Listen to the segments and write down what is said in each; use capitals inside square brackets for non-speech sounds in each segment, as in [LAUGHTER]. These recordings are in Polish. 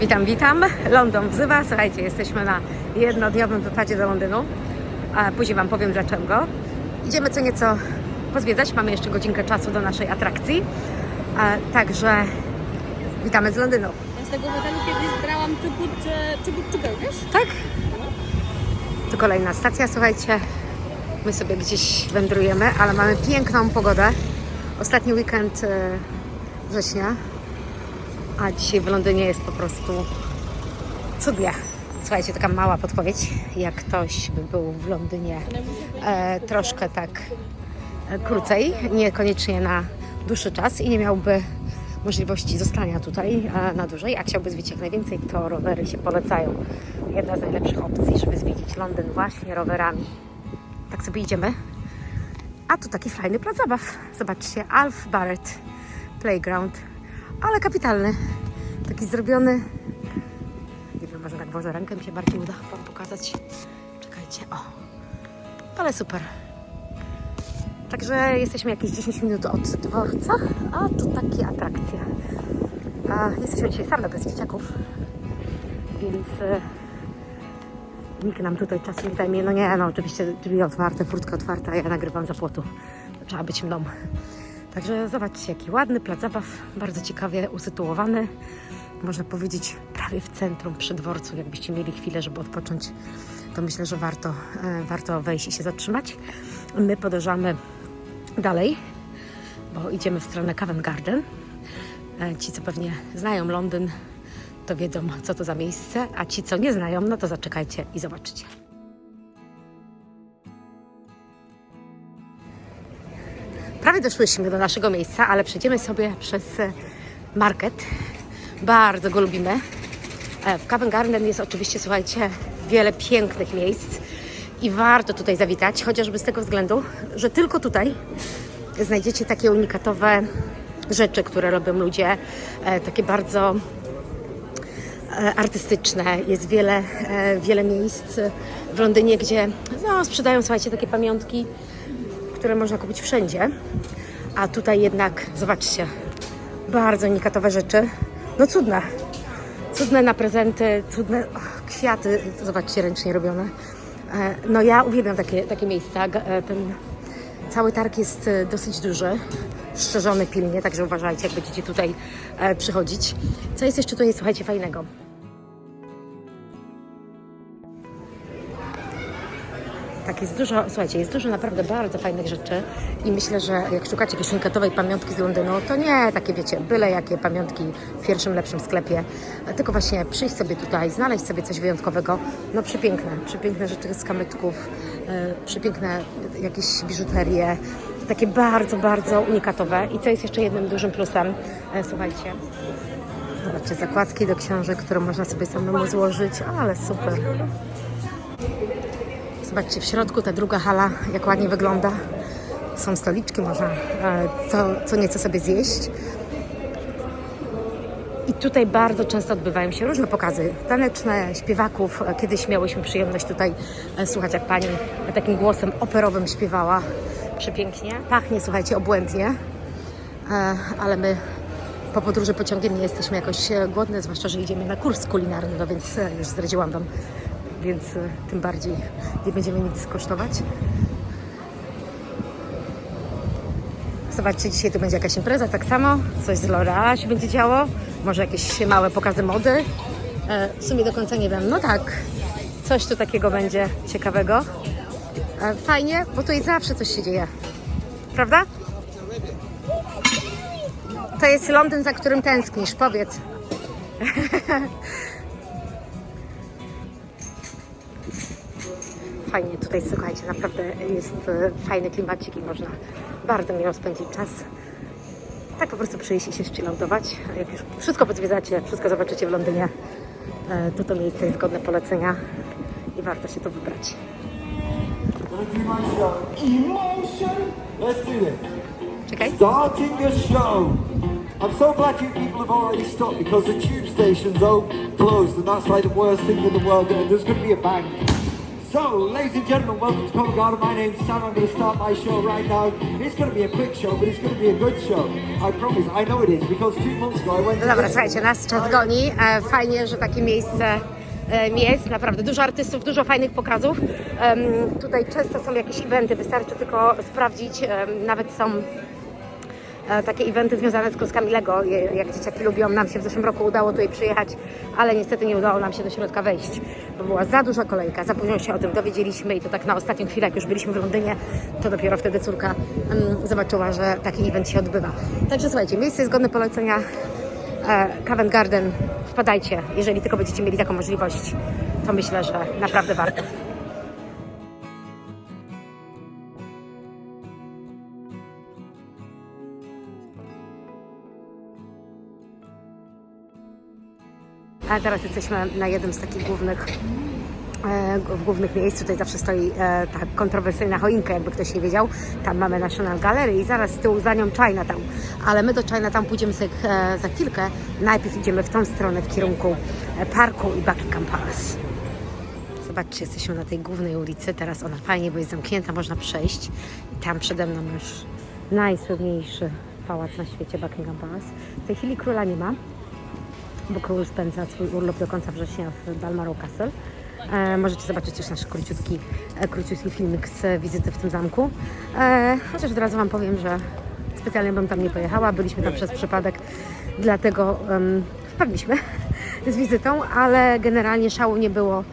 Witam, witam. London wzywa. Słuchajcie, jesteśmy na jednodniowym wypadzie do Londynu. A później Wam powiem dlaczego. Idziemy co nieco pozwiedzać. Mamy jeszcze godzinkę czasu do naszej atrakcji. A, także witamy z Londynu. Ja z tego hotelu kiedyś brałam czubut, czubut czubeł, wiesz? Tak? To kolejna stacja, słuchajcie. My sobie gdzieś wędrujemy, ale mamy piękną pogodę. Ostatni weekend e, września, a dzisiaj w Londynie jest po prostu cudnie. Słuchajcie, taka mała podpowiedź. Jak ktoś by był w Londynie e, troszkę tak krócej, niekoniecznie na dłuższy czas i nie miałby możliwości zostania tutaj e, na dłużej, a chciałby zwiedzić jak najwięcej, to rowery się polecają. Jedna z najlepszych opcji, żeby zwiedzić Londyn właśnie rowerami. Tak sobie idziemy. A tu taki fajny plac zabaw. Zobaczcie, Alf Barrett Playground, ale kapitalny. Taki zrobiony. Nie wiem, może tak włożę rękę, mi się bardziej uda Wam pokazać. Czekajcie, o. Ale super. Także jesteśmy jakieś 10 minut od dworca, a tu takie atrakcje. A jesteśmy dzisiaj same bez dzieciaków, więc e, nikt nam tutaj czasu nie zajmie. No nie, no oczywiście drzwi otwarte, furtka otwarta, ja nagrywam za płotu. Trzeba być mną. Także zobaczcie, jaki ładny plac zabaw, bardzo ciekawie usytuowany. Można powiedzieć prawie w centrum, przy dworcu. Jakbyście mieli chwilę, żeby odpocząć, to myślę, że warto, e, warto wejść i się zatrzymać. My podążamy dalej, bo idziemy w stronę Covent Garden. E, Ci, co pewnie znają Londyn, to wiedzą, co to za miejsce, a ci, co nie znają, no to zaczekajcie i zobaczycie. Prawie doszłyśmy do naszego miejsca, ale przejdziemy sobie przez e, market. Bardzo go lubimy. E, W Covent Garden jest oczywiście, słuchajcie, wiele pięknych miejsc i warto tutaj zawitać, chociażby z tego względu, że tylko tutaj znajdziecie takie unikatowe rzeczy, które robią ludzie, e, takie bardzo artystyczne. Jest wiele, wiele miejsc w Londynie, gdzie no, sprzedają, słuchajcie, takie pamiątki, które można kupić wszędzie. A tutaj jednak, zobaczcie, bardzo unikatowe rzeczy. No cudne. Cudne na prezenty, cudne och, kwiaty, zobaczcie, ręcznie robione. E, No ja uwielbiam takie, takie miejsca. E, Ten cały targ jest e, dosyć duży, szczerzony pilnie, także uważajcie, jak będziecie tutaj przychodzić. Co jest jeszcze tutaj, słuchajcie, fajnego? Tak, jest dużo, słuchajcie, jest dużo naprawdę bardzo fajnych rzeczy i myślę, że jak szukacie jakiejś unikatowej pamiątki z Londynu, to nie takie, wiecie, byle jakie pamiątki w pierwszym, lepszym sklepie, tylko właśnie przyjść sobie tutaj, znaleźć sobie coś wyjątkowego. No przepiękne, przepiękne rzeczy z kamyczków, e, przepiękne jakieś biżuterie, takie bardzo, bardzo unikatowe. I co jest jeszcze jednym dużym plusem, e, słuchajcie, zobaczcie, zakładki do książek, które można sobie samemu złożyć, ale super. Zobaczcie, w środku ta druga hala, jak ładnie wygląda. Są stoliczki, można e, co, co nieco sobie zjeść. I tutaj bardzo często odbywają się różne pokazy taneczne, śpiewaków. E, Kiedyś miałyśmy przyjemność tutaj e, słuchać, jak pani takim głosem operowym śpiewała przepięknie. Pachnie, słuchajcie, obłędnie, E, ale my po podróży pociągiem nie jesteśmy jakoś e, głodne, zwłaszcza, że idziemy na kurs kulinarny, no więc e, już zdradziłam Wam, więc e, tym bardziej nie będziemy nic kosztować. Zobaczcie, dzisiaj tu będzie jakaś impreza, tak samo, coś z L'Oreal się będzie działo, może jakieś małe pokazy mody. E, W sumie do końca nie wiem, no tak, coś tu takiego będzie ciekawego. E, Fajnie, bo tutaj zawsze coś się dzieje, prawda? To jest Londyn, za którym tęsknisz, powiedz. [LAUGHS] Fajnie tutaj, słuchajcie, naprawdę jest e, fajny klimacik i można bardzo miło spędzić czas. Tak po prostu przyjść i się chilloutować. Jak już wszystko pozwiedzacie, wszystko zobaczycie w Londynie, e, to to miejsce jest godne polecenia i warto się tu wybrać. Czekaj. Starting the show. I'm so glad you people have already stopped because the tube station's all closed and that's like the worst thing in the world there's going to be a bang. So, ladies and gentlemen, welcome to Covent Garden. My name's Sam. I'm going to start my show right now. It's going to be a quick show, but it's going to be a good show. I promise. I know it is because two months ago I went No to dobra, słuchajcie, nas czas goni. E, Fajnie, że takie miejsce e, jest. Naprawdę dużo artystów, dużo fajnych pokazów. Em, Tutaj często są jakieś eventy, wystarczy tylko sprawdzić. em, Nawet są takie eventy związane z klockami Lego, jak dzieciaki lubią. Nam się w zeszłym roku udało tutaj przyjechać, ale niestety nie udało nam się do środka wejść, bo była za duża kolejka, za późno się o tym dowiedzieliśmy i to tak na ostatnią chwilę, jak już byliśmy w Londynie, to dopiero wtedy córka mm, zobaczyła, że taki event się odbywa. Także słuchajcie, miejsce jest godne polecenia. E, Covent Garden, wpadajcie, jeżeli tylko będziecie mieli taką możliwość, to myślę, że naprawdę warto. A teraz jesteśmy na jednym z takich głównych, e, w głównych miejsc. Tutaj zawsze stoi e, ta kontrowersyjna choinka, jakby ktoś nie wiedział. Tam mamy National Gallery i zaraz z tyłu za nią Chinatown. Ale my do Chinatown pójdziemy sobie za chwilkę. Najpierw idziemy w tą stronę, w kierunku e, parku i Buckingham Palace. Zobaczcie, jesteśmy na tej głównej ulicy. Teraz ona fajnie, bo jest zamknięta, można przejść. I tam przede mną już najsłynniejszy pałac na świecie, Buckingham Palace. W tej chwili króla nie ma, bo król spędza swój urlop do końca września w Balmoral Castle. E, możecie zobaczyć też nasz króciutki, e, króciutki filmik z wizyty w tym zamku. E, chociaż od razu Wam powiem, że specjalnie bym tam nie pojechała. Byliśmy tam przez przypadek, dlatego em, wpadliśmy z wizytą, ale generalnie szału nie było,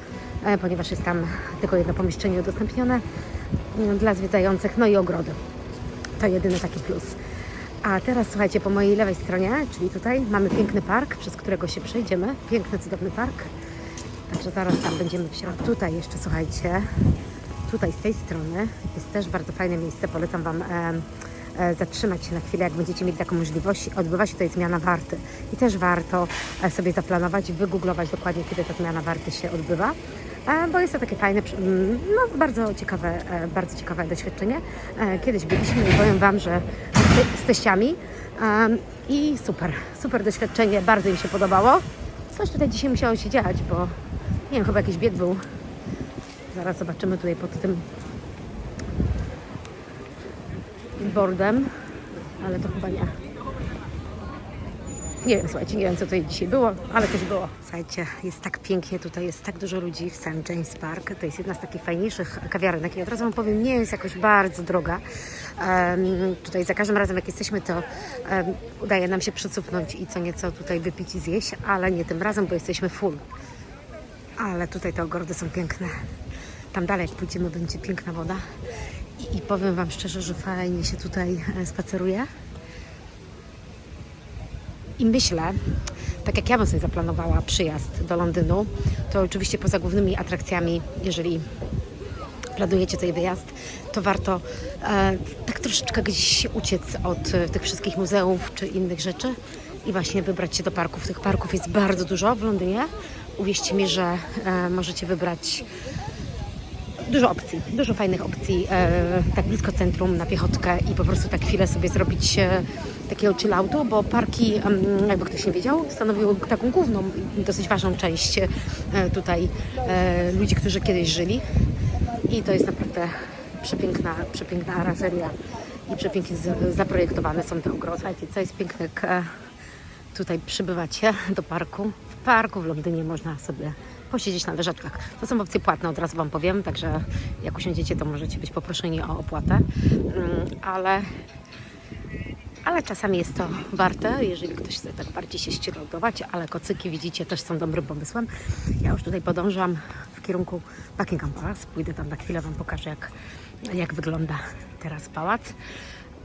e, ponieważ jest tam tylko jedno pomieszczenie udostępnione mm, dla zwiedzających, no i ogrody. To jedyny taki plus. A teraz słuchajcie, po mojej lewej stronie, czyli tutaj, mamy piękny park, przez którego się przejdziemy. Piękny, cudowny park. Także zaraz tam będziemy w środku. Tutaj jeszcze słuchajcie, tutaj z tej strony jest też bardzo fajne miejsce. Polecam Wam e, e, zatrzymać się na chwilę, jak będziecie mieli taką możliwość. Odbywa się tutaj zmiana warty i też warto e, sobie zaplanować, wygooglować dokładnie, kiedy ta zmiana warty się odbywa. Bo jest to takie fajne, mm, no bardzo ciekawe, e, bardzo ciekawe doświadczenie. E, Kiedyś byliśmy i powiem Wam, że z- teściami i super, super doświadczenie, bardzo im się podobało. Coś tutaj dzisiaj musiało się dziać, bo nie wiem, chyba jakiś bieg był. Zaraz zobaczymy tutaj pod tym billboardem, ale to chyba nie. Nie wiem, słuchajcie, nie wiem co tutaj dzisiaj było, ale coś było. Słuchajcie, jest tak pięknie, tutaj jest tak dużo ludzi w St. James Park. To jest jedna z takich fajniejszych kawiarenek i od razu Wam powiem, nie jest jakoś bardzo droga. Em, tutaj za każdym razem jak jesteśmy, to em, udaje nam się przycupnąć i co nieco tutaj wypić i zjeść, ale nie tym razem, bo jesteśmy full. Ale tutaj te ogrody są piękne. Tam dalej, jak pójdziemy, będzie piękna woda. I, I powiem Wam szczerze, że fajnie się tutaj e, spaceruje. I myślę, tak jak ja bym sobie zaplanowała przyjazd do Londynu, to oczywiście poza głównymi atrakcjami, jeżeli planujecie tutaj wyjazd, to warto e, tak troszeczkę gdzieś uciec od e, tych wszystkich muzeów czy innych rzeczy i właśnie wybrać się do parków. Tych parków jest bardzo dużo w Londynie. Uwierzcie mi, że e, możecie wybrać dużo opcji, dużo fajnych opcji, e, tak blisko centrum, na piechotkę i po prostu tak chwilę sobie zrobić e, takiego chilloutu, bo parki, jakby ktoś nie wiedział, stanowiły taką główną, dosyć ważną część e, tutaj e, ludzi, którzy kiedyś żyli i to jest naprawdę przepiękna, przepiękna aranżeria i przepięknie zaprojektowane są te ogrody. Słuchajcie, co jest piękne, jak e, tutaj przybywacie do parku. W parku w Londynie można sobie posiedzieć na leżaczkach. To są opcje płatne, od razu Wam powiem, także jak usiądziecie, to możecie być poproszeni o opłatę, Mm, ale, ale czasami jest to warte, jeżeli ktoś chce tak bardziej się ścirodować, ale kocyki widzicie też są dobrym pomysłem. Ja już tutaj podążam w kierunku Buckingham Palace, pójdę tam na chwilę, Wam pokażę jak, jak wygląda teraz pałac.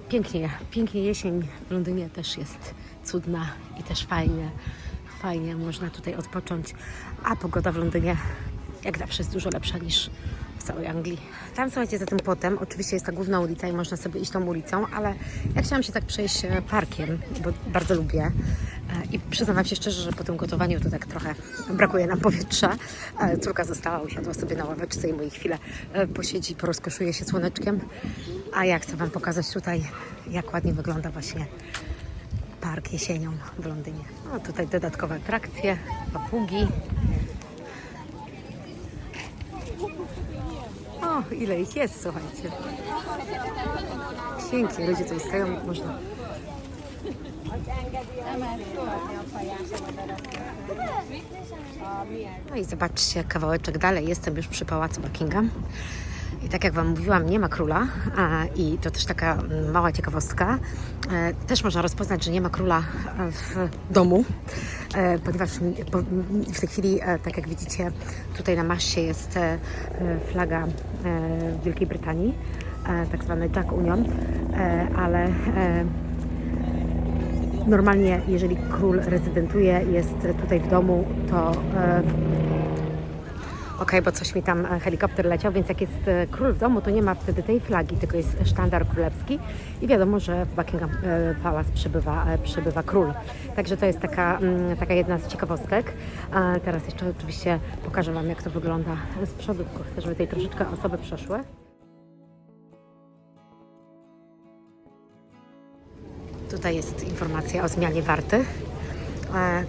Pięknie, pięknie jesień w Londynie też jest cudna i też fajnie, fajnie można tutaj odpocząć. A pogoda w Londynie jak zawsze jest dużo lepsza niż w całej Anglii. Tam słuchajcie, za tym płotem oczywiście jest ta główna ulica i można sobie iść tą ulicą, ale ja chciałam się tak przejść e, parkiem, bo bardzo lubię. E, I przyznam Wam się szczerze, że po tym gotowaniu to tak trochę brakuje nam powietrza. E, Córka została, usiadła sobie na ławeczce i moi chwilę posiedzi, porozkoszuje się słoneczkiem. A ja chcę Wam pokazać tutaj, jak ładnie wygląda właśnie park jesienią w Londynie. No tutaj dodatkowe atrakcje, papugi. Ile ich jest, słuchajcie. Pięknie, ludzie tutaj stoją, można. No i zobaczcie, kawałeczek dalej, jestem już przy Pałacu Buckingham. Tak jak Wam mówiłam, nie ma króla i to też taka mała ciekawostka. E, też można rozpoznać, że nie ma króla e, w domu, e, ponieważ w tej chwili, tak jak widzicie, tutaj na maszcie jest flaga Wielkiej Brytanii, tak zwany Jack Union, ale normalnie, jeżeli król rezydentuje, jest tutaj w domu, to Okej, bo coś mi tam e, helikopter leciał, więc jak jest e, król w domu, to nie ma wtedy tej flagi, tylko jest sztandar królewski i wiadomo, że w Buckingham e, Palace przybywa, przybywa król. Także to jest taka, mm, taka jedna z ciekawostek. A teraz jeszcze oczywiście pokażę Wam, jak to wygląda z przodu, tylko chcę, żeby tutaj troszeczkę osoby przeszły. Tutaj jest informacja o zmianie warty.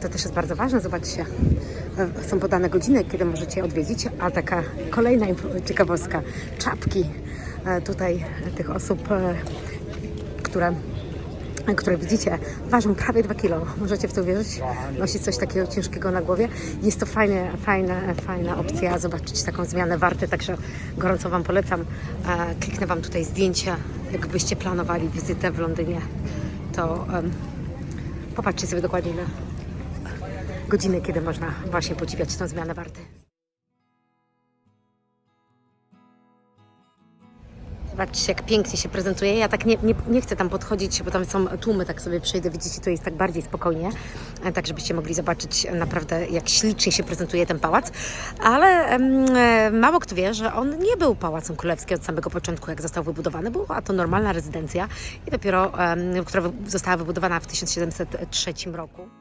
To też jest bardzo ważne. Zobaczcie, e, są podane godziny, kiedy możecie odwiedzić, a taka kolejna ciekawostka, czapki e, tutaj tych osób, e, które które widzicie, ważą prawie 2 kilo. Możecie w to wierzyć? Nosić coś takiego ciężkiego na głowie. Jest to fajne, fajna, fajna opcja zobaczyć taką zmianę warty, także gorąco Wam polecam. Kliknę Wam tutaj zdjęcia, jakbyście planowali wizytę w Londynie, to em, popatrzcie sobie dokładnie na godziny, kiedy można właśnie podziwiać tą zmianę warty. Zobaczcie, jak pięknie się prezentuje. Ja tak nie, nie, nie chcę tam podchodzić, bo tam są tłumy, tak sobie przejdę. Widzicie, tu jest tak bardziej spokojnie, e, tak żebyście mogli zobaczyć naprawdę, jak ślicznie się prezentuje ten pałac. Ale em, e, mało kto wie, że on nie był pałacem królewskim od samego początku, jak został wybudowany. Była to normalna rezydencja, i dopiero, em, która została wybudowana w 1703 roku.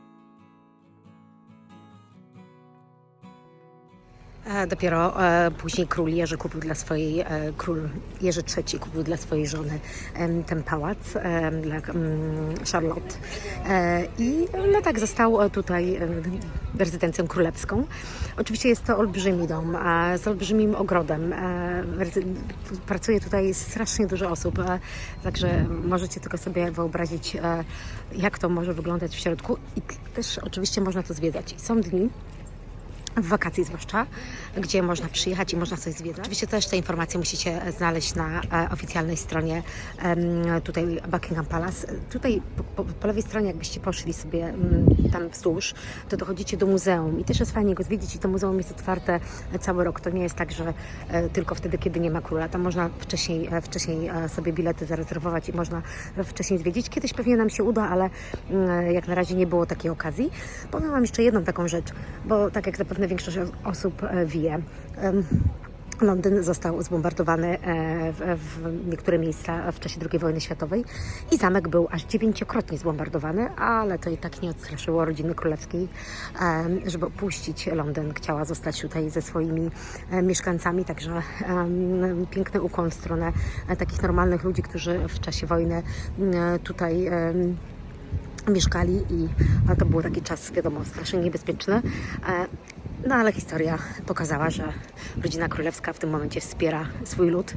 Dopiero e, później król Jerzy kupił dla swojej, e, król Jerzy III kupił dla swojej żony ten pałac dla mm, Charlotte. E, I no tak, został e, tutaj e, rezydencją królewską. Oczywiście jest to olbrzymi dom e, z olbrzymim ogrodem. E, Pracuje tutaj strasznie dużo osób, e, także możecie tylko sobie wyobrazić, e, jak to może wyglądać w środku. I też oczywiście można to zwiedzać. Są dni, w wakacji zwłaszcza, gdzie można przyjechać i można coś zwiedzać. Oczywiście też te informacje musicie znaleźć na e, oficjalnej stronie tutaj Buckingham Palace. Tutaj po, po, lewej stronie, jakbyście poszli sobie mm, tam wzdłuż, to dochodzicie do muzeum i też jest fajnie go zwiedzić i to muzeum jest otwarte cały rok. To nie jest tak, że e, tylko wtedy, kiedy nie ma króla. Tam można wcześniej, e, wcześniej sobie bilety zarezerwować i można wcześniej zwiedzić. Kiedyś pewnie nam się uda, ale mm, jak na razie nie było takiej okazji. Powiem Wam jeszcze jedną taką rzecz, bo tak jak zapewne większość osób e, wie, Londyn został zbombardowany e, w, niektóre miejsca w czasie II wojny światowej i zamek był aż dziewięciokrotnie zbombardowany, ale to i tak nie odstraszyło rodziny królewskiej, żeby opuścić Londyn. Chciała zostać tutaj ze swoimi e, mieszkańcami, także piękny ukłon w stronę takich normalnych ludzi, którzy w czasie wojny tutaj mieszkali i to był taki czas, wiadomo, strasznie niebezpieczny. No ale historia pokazała, że rodzina królewska w tym momencie wspiera swój lud.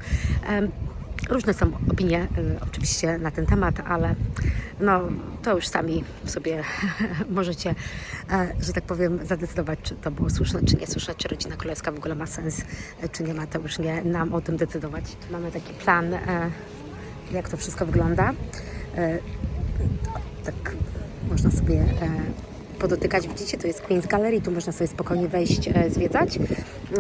Różne są opinie e, oczywiście na ten temat, ale no, to już sami sobie [LAUGHS] możecie, e, że tak powiem, zadecydować, czy to było słuszne, czy niesłuszne, czy rodzina królewska w ogóle ma sens, e, czy nie ma, to już nie nam o tym decydować. Mamy taki plan, e, jak to wszystko wygląda. Tak można sobie podotykać. Widzicie, to jest Queen's Gallery, tu można sobie spokojnie wejść, e, zwiedzać.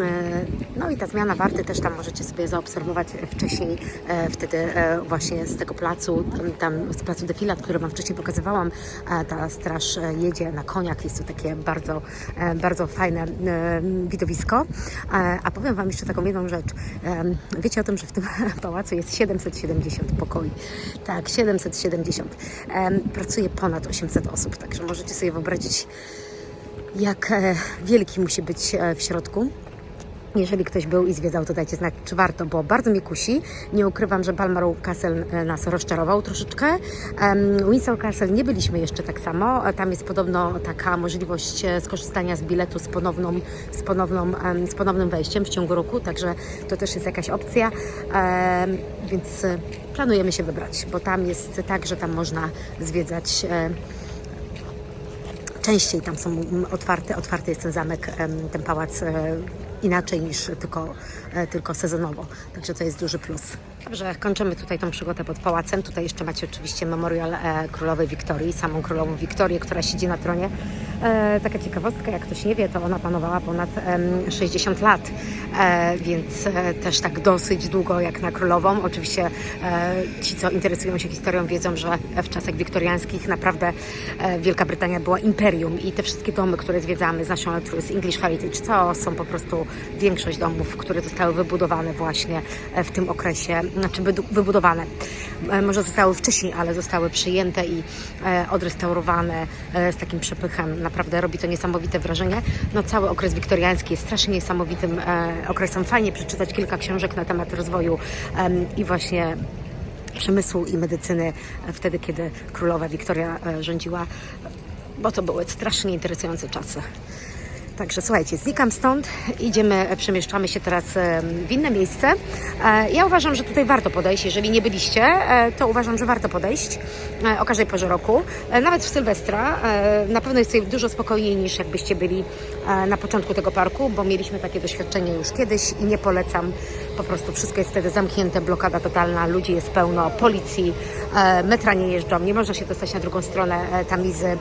E, no i ta zmiana warty też tam możecie sobie zaobserwować wcześniej, e, wtedy e, właśnie z tego placu, tam, z placu Defilat, który Wam wcześniej pokazywałam, ta straż jedzie na koniach, jest to takie bardzo, bardzo fajne widowisko. A powiem Wam jeszcze taką jedną rzecz. Wiecie o tym, że w tym [LAUGHS] pałacu jest 770 pokoi. Tak, 770. Em, Pracuje ponad 800 osób, także możecie sobie wyobrazić, jak wielki musi być w środku. Jeżeli ktoś był i zwiedzał, to dajcie znać, czy warto, bo bardzo mnie kusi. Nie ukrywam, że Balmoral Castle e, nas rozczarował troszeczkę. Windsor Castle nie byliśmy jeszcze tak samo. Tam jest podobno taka możliwość e, skorzystania z biletu z, ponowną, z, ponowną, z ponownym wejściem w ciągu roku, także to też jest jakaś opcja. Więc e, planujemy się wybrać, bo tam jest tak, że tam można zwiedzać częściej tam są otwarte, otwarty jest ten zamek, ten pałac inaczej niż tylko, e, tylko sezonowo. Także to jest duży plus. Dobrze, kończymy tutaj tą przygodę pod pałacem. Tutaj jeszcze macie oczywiście memorial e, królowej Wiktorii, samą królową Wiktorię, która siedzi na tronie. E, taka ciekawostka, jak ktoś nie wie, to ona panowała ponad em, 60 lat, e, więc e, też tak dosyć długo jak na królową. Oczywiście ci, co interesują się historią, wiedzą, że w czasach wiktoriańskich naprawdę Wielka Brytania była imperium i te wszystkie domy, które zwiedzamy z National Trust, English Heritage, to są po prostu większość domów, które zostały wybudowane właśnie w tym okresie, znaczy wybudowane. Może zostały wcześniej, ale zostały przyjęte i odrestaurowane z takim przepychem. Naprawdę robi to niesamowite wrażenie. No, cały okres wiktoriański jest strasznie niesamowitym e, okresem. Fajnie przeczytać kilka książek na temat rozwoju i właśnie przemysłu i medycyny e, wtedy, kiedy królowa Wiktoria e, rządziła, bo to były strasznie interesujące czasy. Także słuchajcie, znikam stąd, idziemy, e, przemieszczamy się teraz e, w inne miejsce. E, Ja uważam, że tutaj warto podejść. Jeżeli nie byliście, to uważam, że warto podejść o każdej porze roku. Nawet w Sylwestra. Na pewno jest tutaj dużo spokojniej niż jakbyście byli na początku tego parku, bo mieliśmy takie doświadczenie już kiedyś i nie polecam. Po prostu wszystko jest wtedy zamknięte, blokada totalna, ludzi jest pełno, policji, metra nie jeżdżą, nie można się dostać na drugą stronę Tamizy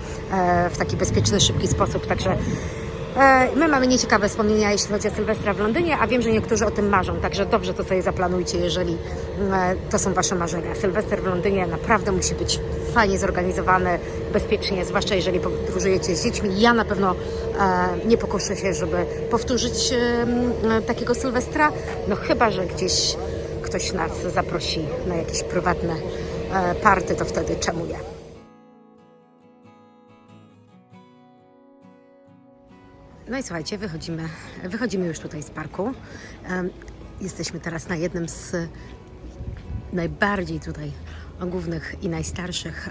w taki bezpieczny, szybki sposób. Także My mamy nieciekawe wspomnienia, jeśli chodzi o Sylwestra w Londynie, a wiem, że niektórzy o tym marzą, także dobrze to sobie zaplanujcie, jeżeli e, to są Wasze marzenia. Sylwester w Londynie naprawdę musi być fajnie zorganizowany, bezpiecznie, zwłaszcza jeżeli podróżujecie z dziećmi. Ja na pewno e, nie pokuszę się, żeby powtórzyć e, takiego Sylwestra, no chyba, że gdzieś ktoś nas zaprosi na jakieś prywatne e, party, to wtedy czemu nie? No i słuchajcie, wychodzimy, wychodzimy już tutaj z parku. Jesteśmy teraz na jednym z najbardziej tutaj głównych i najstarszych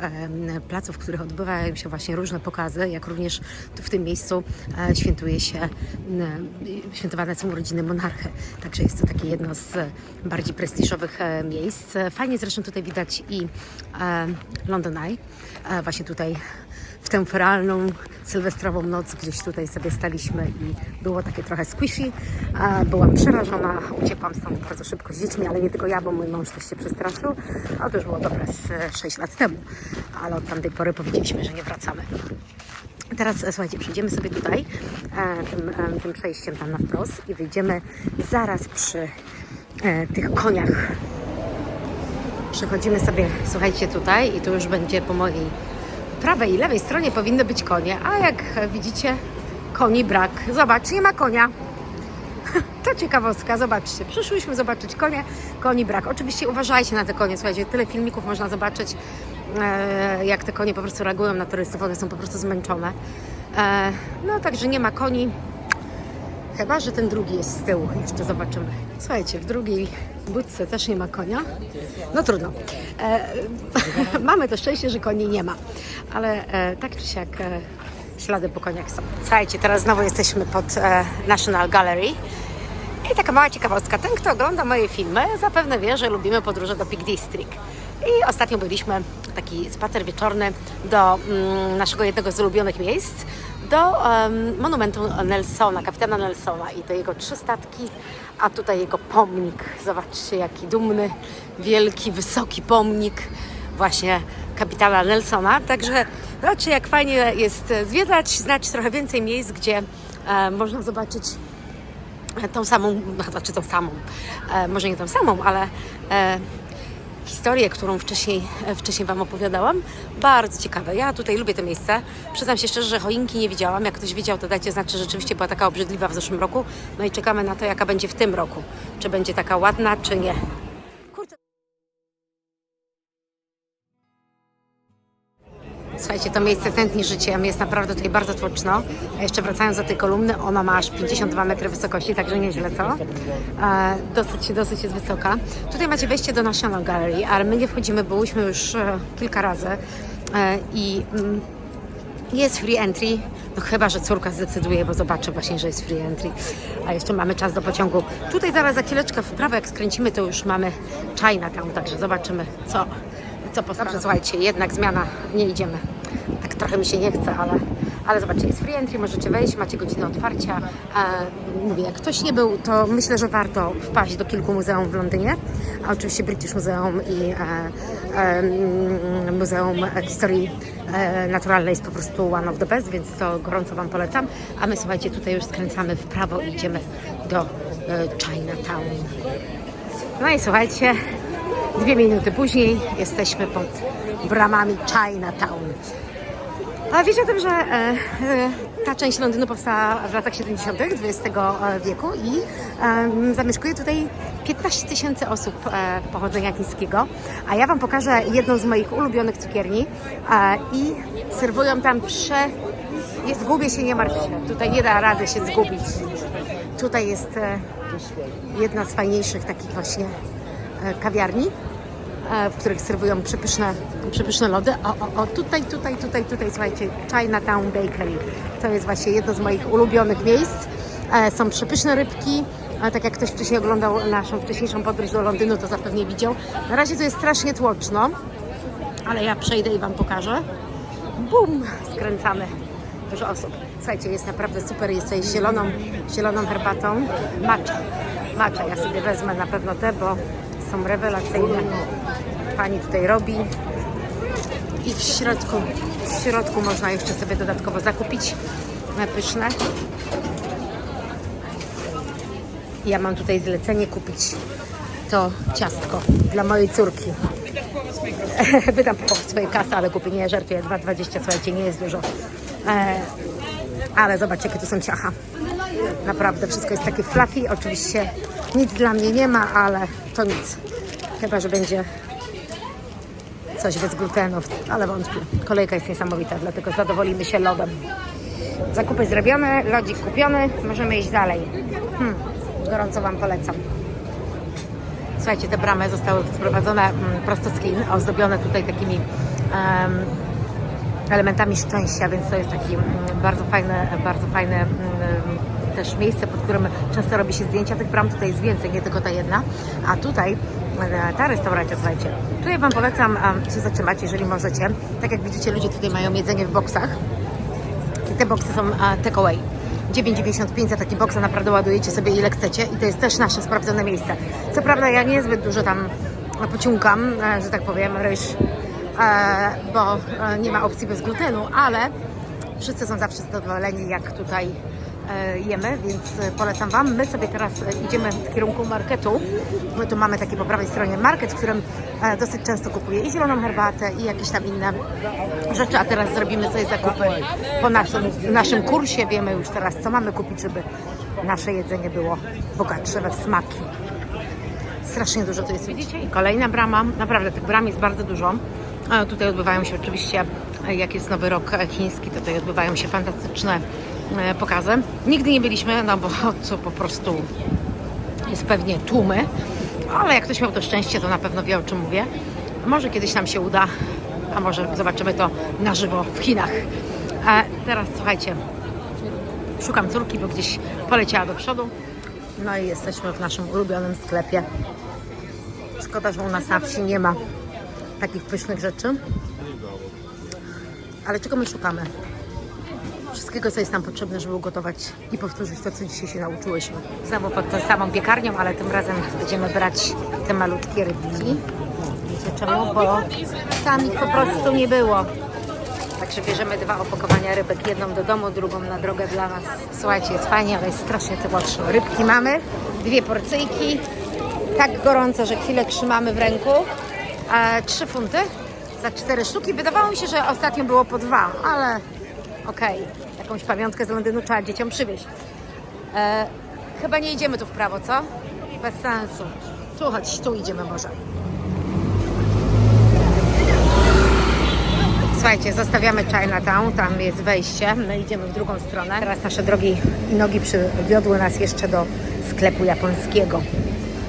placów, w których odbywają się właśnie różne pokazy, jak również w tym miejscu e, świętuje się, m, świętowane są urodziny monarchy. Także jest to takie jedno z bardziej prestiżowych e, miejsc. Fajnie zresztą tutaj widać i e, London Eye, e, właśnie tutaj w tę feralną, sylwestrową noc gdzieś tutaj sobie staliśmy i było takie trochę squishy. Byłam przerażona, uciekłam stąd bardzo szybko z dziećmi, ale nie tylko ja, bo mój mąż też się przestraszył. A to już było dobre z 6 lat temu, ale od tamtej pory powiedzieliśmy, że nie wracamy. Teraz e, słuchajcie, przejdziemy sobie tutaj e, tym, e, tym przejściem tam na wprost i wyjdziemy zaraz przy e, tych koniach Przechodzimy sobie, słuchajcie, tutaj i tu już będzie po mojej prawej i lewej stronie powinny być konie, a jak widzicie, koni brak. Zobacz, nie ma konia. [LAUGHS] To ciekawostka, zobaczcie. Przyszłyśmy zobaczyć konie, koni brak. Oczywiście uważajcie na te konie, słuchajcie, tyle filmików można zobaczyć, e, jak te konie po prostu reagują na turystów, one są po prostu zmęczone. E, no, także nie ma koni. Chyba, że ten drugi jest z tyłu. Jeszcze zobaczymy. Słuchajcie, w drugiej budce też nie ma konia. No trudno. E, [LAUGHS] mamy to szczęście, że koni nie ma. Ale e, tak czy siak e, ślady po koniach są. Słuchajcie, teraz znowu jesteśmy pod e, National Gallery. I taka mała ciekawostka. Ten, kto ogląda moje filmy, zapewne wie, że lubimy podróże do Peak District. I ostatnio byliśmy taki spacer wieczorny do mm, naszego jednego z ulubionych miejsc, do em, monumentu Nelsona, kapitana Nelsona i do jego trzy statki, a tutaj jego pomnik. Zobaczcie, jaki dumny, wielki, wysoki pomnik właśnie kapitana Nelsona. Także zobaczcie, jak fajnie jest zwiedzać, znać trochę więcej miejsc, gdzie e, można zobaczyć tą samą, znaczy tą samą, e, może nie tą samą, ale e, historię, którą wcześniej, e, wcześniej Wam opowiadałam. Bardzo ciekawe. Ja tutaj lubię to miejsce. Przyznam się szczerze, że choinki nie widziałam. Jak ktoś widział, to dajcie znać, czy rzeczywiście była taka obrzydliwa w zeszłym roku. No i czekamy na to, jaka będzie w tym roku. Czy będzie taka ładna, czy nie. Słuchajcie, to miejsce tętni życiem, jest naprawdę tutaj bardzo tłoczno. A jeszcze wracając do tej kolumny, ona ma aż 52 metry wysokości, także nieźle, co? E, dosyć, dosyć jest wysoka. Tutaj macie wejście do National Gallery, ale my nie wchodzimy, byłyśmy już e, kilka razy e, i mm, jest free entry, no chyba, że córka zdecyduje, bo zobaczy właśnie, że jest free entry. A jeszcze mamy czas do pociągu. Tutaj zaraz za chwileczkę w prawo, jak skręcimy, to już mamy Chinatown, także zobaczymy, co, co postawi. Dobrze, słuchajcie, jednak zmiana, nie idziemy. Tak trochę mi się nie chce, ale, ale zobaczcie, jest free entry, możecie wejść, macie godzinę otwarcia. E, mówię, jak ktoś nie był, to myślę, że warto wpaść do kilku muzeum w Londynie. A oczywiście British Museum i e, e, mm, Muzeum Historii e, Naturalnej jest po prostu one of the best, więc to gorąco Wam polecam. A my słuchajcie, tutaj już skręcamy w prawo i idziemy do e, Chinatown. No i słuchajcie, dwie minuty później jesteśmy pod bramami Chinatown. A wiecie o tym, że e, e, ta część Londynu powstała w latach 70. XX wieku i e, zamieszkuje tutaj 15 tysięcy osób e, pochodzenia chińskiego. A ja Wam pokażę jedną z moich ulubionych cukierni e, i serwują tam prze... Nie zgubię się, nie martw się. Tutaj nie da rady się zgubić. Tutaj jest e, jedna z fajniejszych takich właśnie kawiarni e, w których serwują przepyszne, przepyszne lody. O, o, o, tutaj, tutaj, tutaj, tutaj, słuchajcie, Chinatown Bakery. To jest właśnie jedno z moich ulubionych miejsc. E, Są przepyszne rybki. A tak jak ktoś wcześniej oglądał naszą wcześniejszą podróż do Londynu, to zapewne widział. Na razie to jest strasznie tłoczno, ale ja przejdę i Wam pokażę. Bum! Skręcamy. Dużo osób. Słuchajcie, jest naprawdę super. Jest tutaj zieloną, zieloną herbatą. Matcha. Matcha. Ja sobie wezmę na pewno te, bo są rewelacyjne. Pani tutaj robi. I w środku, w środku można jeszcze sobie dodatkowo zakupić pyszne. Ja mam tutaj zlecenie kupić to ciastko dla mojej córki. [LAUGHS] Wydam po swojej kasy, ale kupię, nie żartuję, 2,20, słuchajcie, nie jest dużo. E, ale zobaczcie, jakie tu są ciacha. Naprawdę, wszystko jest takie fluffy. Oczywiście nic dla mnie nie ma, ale to nic. Chyba, że będzie coś bez glutenu, ale wątpię. Kolejka jest niesamowita, dlatego zadowolimy się lodem. Zakupy zrobione, lodzik kupiony, możemy iść dalej. Hmm, gorąco Wam polecam. Słuchajcie, te bramy zostały sprowadzone mm, prosto z Chin, ozdobione tutaj takimi em, elementami szczęścia, więc to jest taki mm, bardzo fajne, bardzo fajne mm, też miejsce, pod którym często robi się zdjęcia. Tych bram tutaj jest więcej, nie tylko ta jedna. A tutaj e, ta restauracja, słuchajcie, tutaj Wam polecam się zatrzymać, jeżeli możecie. Tak jak widzicie, ludzie tutaj mają jedzenie w boksach. I te boksy są e, takeaway. 9,95 za taki boks, a naprawdę ładujecie sobie ile chcecie i to jest też nasze sprawdzone miejsce. Co prawda ja niezbyt dużo tam pociągam, e, że tak powiem, ryż, bo nie ma opcji bez glutenu, ale wszyscy są zawsze zadowoleni jak tutaj jemy, więc e, polecam Wam. My sobie teraz e, idziemy w kierunku marketu. My tu mamy taki po prawej stronie market, w którym e, dosyć często kupuję i zieloną herbatę i jakieś tam inne rzeczy, a teraz zrobimy sobie zakupy po naszym, naszym kursie. Wiemy już teraz, co mamy kupić, żeby nasze jedzenie było bogatsze we smaki. Strasznie dużo tu jest, widzicie? I kolejna brama. Naprawdę tych bram jest bardzo dużo. Tutaj odbywają się oczywiście, e, jak jest nowy rok e, chiński, to tutaj odbywają się fantastyczne e, pokazy. Nigdy nie byliśmy, no bo [LAUGHS] to po prostu jest pewnie tłumy, ale jak ktoś miał to szczęście, to na pewno wie o czym mówię. Może kiedyś nam się uda, a może zobaczymy to na żywo w Chinach. A teraz słuchajcie, szukam córki, bo gdzieś poleciała do przodu. No i jesteśmy w naszym ulubionym sklepie. Szkoda, że u nas na wsi nie ma takich pysznych rzeczy. Ale czego my szukamy? Wszystkiego, co jest nam potrzebne, żeby ugotować i powtórzyć to, co dzisiaj się nauczyłyśmy. Znowu pod tą samą piekarnią, ale tym razem będziemy brać te malutkie rybki. Wiecie czemu? Bo tam ich po prostu nie było. Także bierzemy dwa opakowania rybek, jedną do domu, drugą na drogę dla nas. Słuchajcie, jest fajnie, ale jest strasznie tłoczno. Rybki mamy, dwie porcyjki, tak gorąco, że chwilę trzymamy w ręku. E, trzy funty za cztery sztuki. Wydawało mi się, że ostatnio było po dwa, ale okej, jakąś pamiątkę z Londynu trzeba dzieciom przywieźć. E, chyba nie idziemy tu w prawo, co? Bez sensu. Tu chodź, tu idziemy może. Słuchajcie, zostawiamy Chinatown, tam jest wejście, my idziemy w drugą stronę. Teraz nasze drogi i nogi przywiodły nas jeszcze do sklepu japońskiego.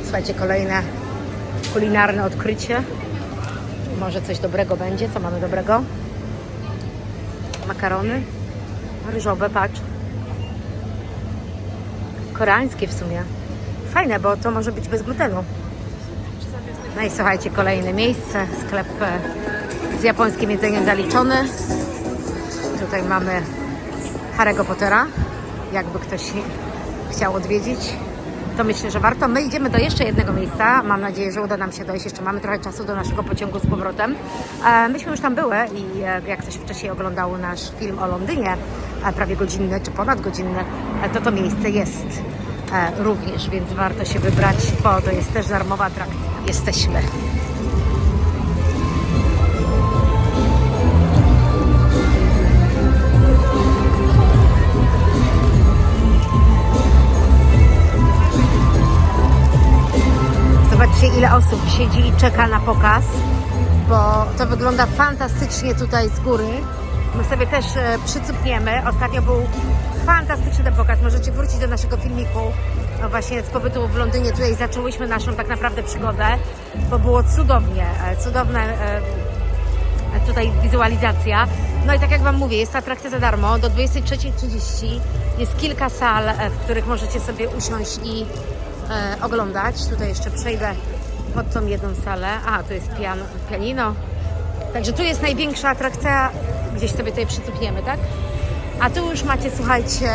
Słuchajcie, kolejne kulinarne odkrycie. Może coś dobrego będzie. Co mamy dobrego? Makarony ryżowe, patrz. Koreańskie w sumie. Fajne, bo to może być bez glutenu. No i słuchajcie, kolejne miejsce. Sklep e, z japońskim jedzeniem zaliczony. Tutaj mamy Harry'ego Pottera. Jakby ktoś chciał odwiedzić, to myślę, że warto. My idziemy do jeszcze jednego miejsca. Mam nadzieję, że uda nam się dojść. Jeszcze mamy trochę czasu do naszego pociągu z powrotem. E, Myśmy już tam były i e, jak ktoś wcześniej oglądał nasz film o Londynie, prawie godzinny czy ponad godzinny, e, to to miejsce jest również, więc warto się wybrać, bo to jest też darmowa atrakcja. Jesteśmy. Ile osób siedzi i czeka na pokaz, bo to wygląda fantastycznie tutaj z góry. My sobie też e, przycupniemy. Ostatnio był fantastyczny ten pokaz. Możecie wrócić do naszego filmiku no właśnie z pobytu w Londynie. Tutaj zaczęłyśmy naszą tak naprawdę przygodę, bo było cudownie, e, cudowne e, tutaj wizualizacja. No i tak jak Wam mówię, jest atrakcja za darmo. Do 23.30 jest kilka sal, w których możecie sobie usiąść i oglądać. Tutaj jeszcze przejdę pod tą jedną salę. A, tu jest pian, pianino. Także tu jest największa atrakcja. Gdzieś sobie tutaj przycupniemy, tak? A tu już macie, słuchajcie,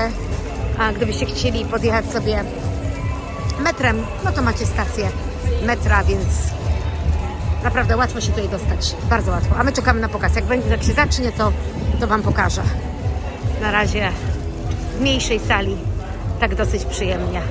a gdybyście chcieli podjechać sobie metrem, no to macie stację metra, więc Naprawdę łatwo się tutaj dostać. Bardzo łatwo. A my czekamy na pokaz. Jak będzie, jak się zacznie, to, to Wam pokażę. Na razie w mniejszej sali. Tak dosyć przyjemnie.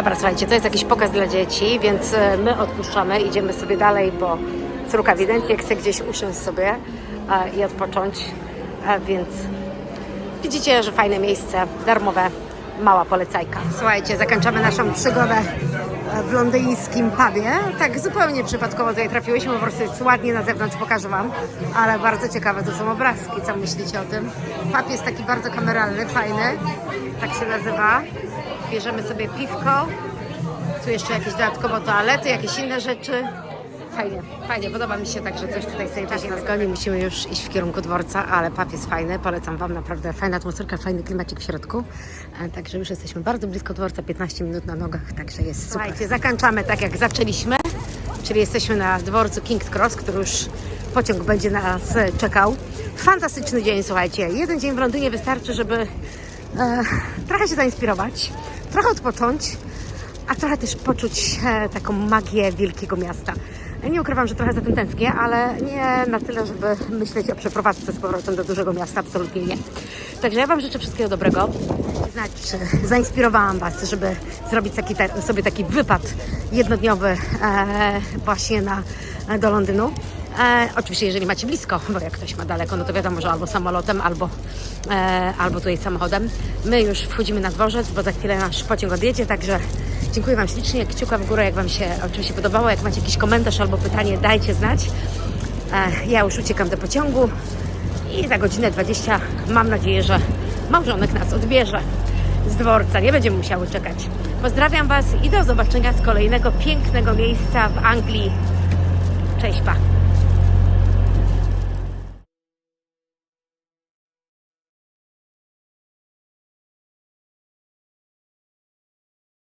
Dobra, słuchajcie, to jest jakiś pokaz dla dzieci, więc e, my odpuszczamy, idziemy sobie dalej, bo córka ewidentnie chce gdzieś usiąść sobie e, i odpocząć, e, więc widzicie, że fajne miejsce, darmowe, mała polecajka. Słuchajcie, zakończamy naszą przygodę w londyńskim pubie. Tak zupełnie przypadkowo tutaj trafiłyśmy, po prostu jest ładnie na zewnątrz, pokażę Wam, ale bardzo ciekawe to są obrazki, co myślicie o tym? Pub jest taki bardzo kameralny, fajny, tak się nazywa. Bierzemy sobie piwko, tu jeszcze jakieś dodatkowo toalety, jakieś inne rzeczy. Fajnie, fajnie, podoba mi się także coś tutaj sobie Czas nas goni, musimy już iść w kierunku dworca, ale pub jest fajny, polecam Wam, naprawdę fajna atmosferka, fajny klimacik w środku. E, Także już jesteśmy bardzo blisko dworca, 15 minut na nogach, także jest super. Słuchajcie, zakończamy tak jak zaczęliśmy, czyli jesteśmy na dworcu King's Cross, który już pociąg będzie na nas czekał. Fantastyczny dzień, słuchajcie. Jeden dzień w Londynie wystarczy, żeby e, trochę się zainspirować, trochę odpocząć, a trochę też poczuć e, taką magię wielkiego miasta. Nie ukrywam, że trochę za tym tęsknię, ale nie na tyle, żeby myśleć o przeprowadzce z powrotem do dużego miasta, absolutnie nie. Także ja Wam życzę wszystkiego dobrego. Znać, czy zainspirowałam Was, żeby zrobić taki, ta, sobie taki wypad jednodniowy e, właśnie na, do Londynu. E, oczywiście, jeżeli macie blisko, bo jak ktoś ma daleko, no to wiadomo, że albo samolotem, albo, e, albo tutaj samochodem. My już wchodzimy na dworzec, bo za chwilę nasz pociąg odjedzie, także dziękuję Wam ślicznie. Kciuka w górę, jak Wam się oczywiście podobało. Jak macie jakiś komentarz albo pytanie, dajcie znać. E, ja już uciekam do pociągu i za godzinę 20 mam nadzieję, że małżonek nas odbierze z dworca. Nie będziemy musiały czekać Pozdrawiam Was i do zobaczenia z kolejnego pięknego miejsca w Anglii. Cześć, pa!